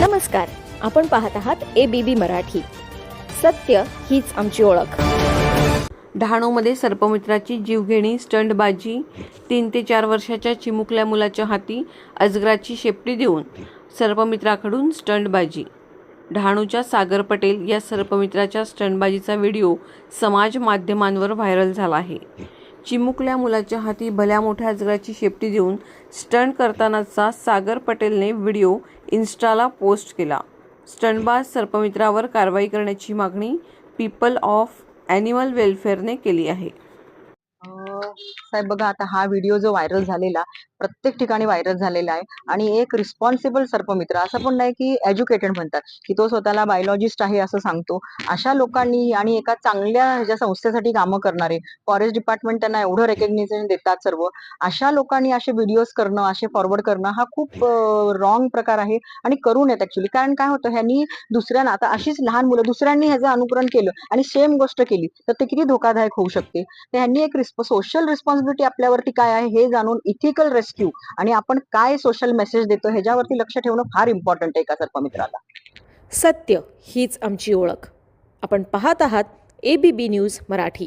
नमस्कार आपण पाहत आहात ए बी बी मराठी. सत्य हीच आमची ओळख. डहाणूमध्ये सर्पमित्राची जीवघेणी स्टंटबाजी तीन ते चार वर्षाच्या चिमुकल्या मुलाच्या हाती अजगराची शेपटी देऊन सर्पमित्राकडून स्टंटबाजी. डहाणूच्या सागर पटेल या सर्पमित्राच्या स्टंटबाजीचा व्हिडिओ समाज माध्यमांवर व्हायरल झाला आहे. चिमुकल्या मुलाच्या हाती भल्या मोठ्या अजगराची शेपटी देऊन स्टंट करतानाचा सागर पटेलने व्हिडिओ इन्स्टाला पोस्ट केला. स्टंटबाज सर्पमित्रावर कारवाई करण्याची मागणी पीपल ऑफ ॲनिमल वेलफेअरने केली आहे. साहेब बघा आता हा व्हिडिओ जो व्हायरल झालेला प्रत्येक ठिकाणी व्हायरल झालेला आहे. आणि एक रिस्पॉन्सिबल सर्पमित्र असं पण नाही की एज्युकेटेड म्हणतात की तो स्वतःला बायोलॉजिस्ट आहे असं सांगतो. अशा लोकांनी आणि एका चांगल्या ह्याच्या संस्थेसाठी कामं करणारे फॉरेस्ट डिपार्टमेंट त्यांना एवढं रेकग्निशन देतात सर्व. अशा लोकांनी असे व्हिडिओज करणं असे फॉरवर्ड करणं हा खूप रॉंग प्रकार आहे आणि करू नयेत ऍक्च्युली कारण काय होतं ह्यांनी दुसऱ्यांना आता अशीच लहान मुलं दुसऱ्यांनी ह्याचं अनुकरण केलं आणि सेम गोष्ट केली तर ते किती धोकादायक होऊ शकते? तर ह्यांनी एक सोशल रिस्पॉन्सिबिलिटी आपल्यावरती काय आहे हे जाणून इथिकल रेस्क्यू आणि आपण काय सोशल मेसेज देतो ह्याच्यावरती लक्ष ठेवणं फार इम्पॉर्टंट आहे एका सर्पमित्राला. सत्य हीच आमची ओळख. आपण पाहत आहात A B B news Marathi.